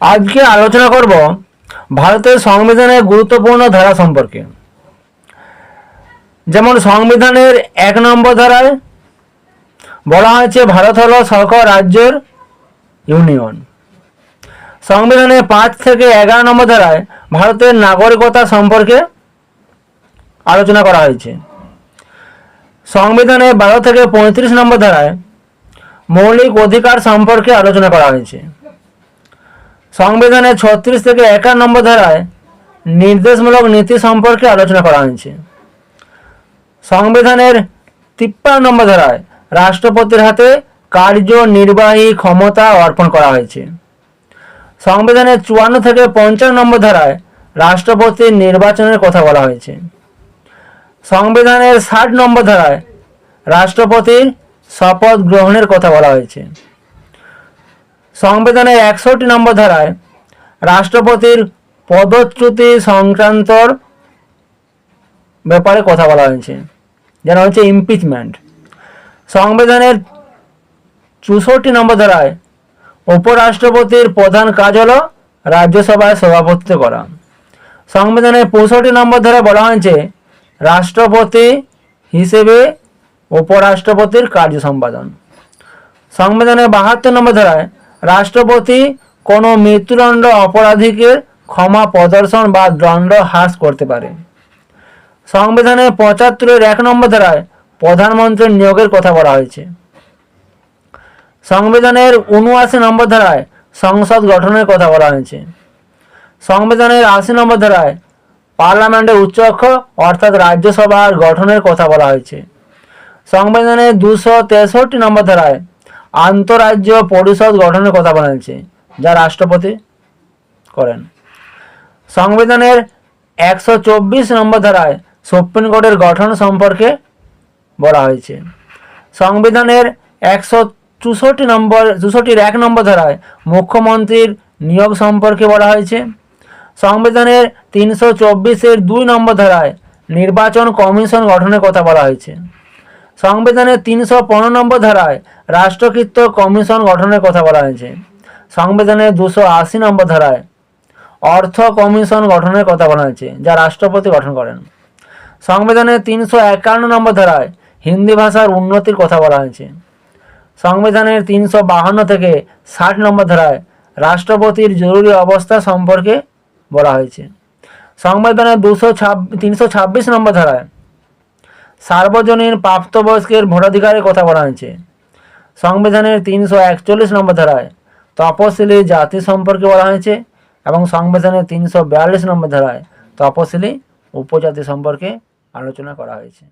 আজকে আলোচনা করব ভারতের সংবিধানের গুরুত্বপূর্ণ ধারা সম্পর্কে। যেমন সংবিধানের এক নম্বর ধারায় বলা হয়েছে, ভারত হলো সকল রাজ্যের ইউনিয়ন। সংবিধানের পাঁচ থেকে এগারো নম্বর ধারায় ভারতের নাগরিকতা সম্পর্কে আলোচনা করা হয়েছে। সংবিধানের বারো থেকে পঁয়ত্রিশ নম্বর ধারায় মৌলিক অধিকার সম্পর্কে আলোচনা করা হয়েছে। সংবিধানের ছত্রিশ থেকে একান্ন নম্বর ধারায় নির্দেশমূলক নীতি সম্পর্কে আলোচনা করা হয়েছে। সংবিধানের তিপ্পান্ন নম্বর ধারায় রাষ্ট্রপতির হাতে কার্যনির্বাহী ক্ষমতা অর্পণ করা হয়েছে। সংবিধানের চুয়ান্ন থেকে পঞ্চান্ন নম্বর ধারায় রাষ্ট্রপতির নির্বাচনের কথা বলা হয়েছে। সংবিধানের ষাট নম্বর ধারায় রাষ্ট্রপতির শপথ গ্রহণের কথা বলা হয়েছে। সংবিধানের একষট্টি নম্বর ধারায় রাষ্ট্রপতির পদচ্যুতি সংক্রান্তর ব্যাপারে কথা বলা হয়েছে, যেন হচ্ছে ইমপিচমেন্ট সংবিধানের চৌষট্টি নম্বর ধারায় উপরাষ্ট্রপতির প্রধান কাজ হলো রাজ্যসভায় সভাপতিত্ব করা। সংবিধানের পঁয়ষট্টি নম্বর ধারায় বলা হয়েছে, রাষ্ট্রপতি হিসেবে উপরাষ্ট্রপতির কার্য সম্পাদন। সংবিধানের বাহাত্তর নম্বর ধারায় রাষ্ট্রপতি কোনো মৃত্যুদণ্ড অপরাধীকে ক্ষমা, প্রদর্শন বা দণ্ড হ্রাস করতে পারে। সংবিধানের পঁচাত্তরের এক নম্বর ধারায় প্রধানমন্ত্রীর নিয়োগের কথা বলা হয়েছে। সংবিধানের উনআশি নম্বর ধারায় সংসদ গঠনের কথা বলা হয়েছে। সংবিধানের আশি নম্বর ধারায় পার্লামেন্টের উচ্চকক্ষ অর্থাৎ রাজ্যসভার গঠনের কথা বলা হয়েছে। সংবিধানের দুশো তেষট্টি নম্বর ধারায় আন্তঃরাজ্য পরিষদ গঠনের কথা বলা হয়েছে যা রাষ্ট্রপতি করেন। সংবিধানের একশো চব্বিশ নম্বর ধারায় সুপ্রিম কোর্টের গঠন সম্পর্কে বলা হয়েছে। সংবিধানের একশো চৌষট্টি নম্বর, চৌষট্টির এক নম্বর ধারায় মুখ্যমন্ত্রীর নিয়োগ সম্পর্কে বলা হয়েছে। সংবিধানের তিনশো চব্বিশের দুই নম্বর ধারায় নির্বাচন কমিশন গঠনের কথা বলা হয়েছে। সংবিধানের তিনশো পনেরো নম্বর ধারায় রাষ্ট্রকৃত কমিশন গঠনের কথা বলা হয়েছে। সংবিধানের দুশো আশি নম্বর ধারায় অর্থ কমিশন গঠনের কথা বলা হয়েছে, যা রাষ্ট্রপতি গঠন করেন। সংবিধানের তিনশো একান্ন নম্বর ধারায় হিন্দি ভাষার উন্নতির কথা বলা হয়েছে। সংবিধানের তিনশো বাহান্ন থেকে ষাট নম্বর ধারায় রাষ্ট্রপতির জরুরি অবস্থা সম্পর্কে বলা হয়েছে। সংবিধানের দুশো ছাব, তিনশো ছাব্বিশ নম্বর ধারায় সার্বজনীন প্রাপ্তবয়স্কের ভোটাধিকারের কথা বলা হয়েছে। সংবিধানের তিনশো একচল্লিশ নম্বর ধারায় তপশিলি জাতি সম্পর্কে বলা হয়েছে এবং সংবিধানের তিনশো বিয়াল্লিশ নম্বর ধারায় তপশিলি উপজাতি সম্পর্কে আলোচনা করা হয়েছে।